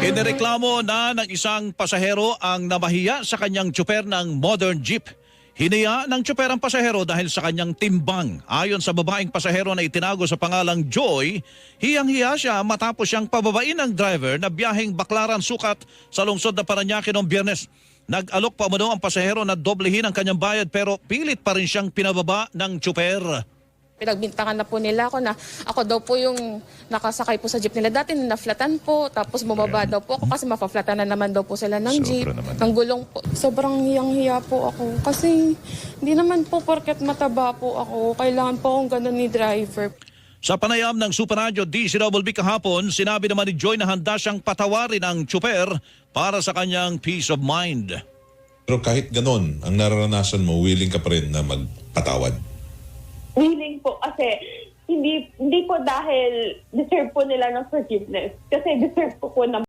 Inireklamo na ng isang pasahero ang namahiya sa kanyang tsuper ng modern jeep. Hiniya ng tsuper ang pasahero dahil sa kanyang timbang. Ayon sa babaeng pasahero na itinago sa pangalang Joy, hiyang-hiya siya matapos siyang pababain ng driver na biyaheng baklaran sukat sa lungsod na Paranaque noong biyernes. Nag-alok pa umano ang pasahero na doblehin ang kanyang bayad pero pilit pa rin siyang pinababa ng tsuper. Pinagbintangan na po nila ako na ako daw po yung nakasakay po sa jeep nila. Dati naflatan po, tapos bumaba daw po ako kasi mapaflatan na naman daw po sila ng jeep. Ng gulong po. Sobrang hiyang-hiya po ako kasi hindi naman po porket mataba po ako. Kailangan po akong ganun ni driver. Sa panayam ng Super Radio DCWB kahapon, sinabi naman ni Joy na handa siyang patawarin ang tsuper para sa kanyang peace of mind. Pero kahit ganon, ang nararanasan mo, willing ka pa rin na magpatawad. willing po kasi hindi hindi po dahil deserve po nila ng forgiveness. Kasi deserve po po ng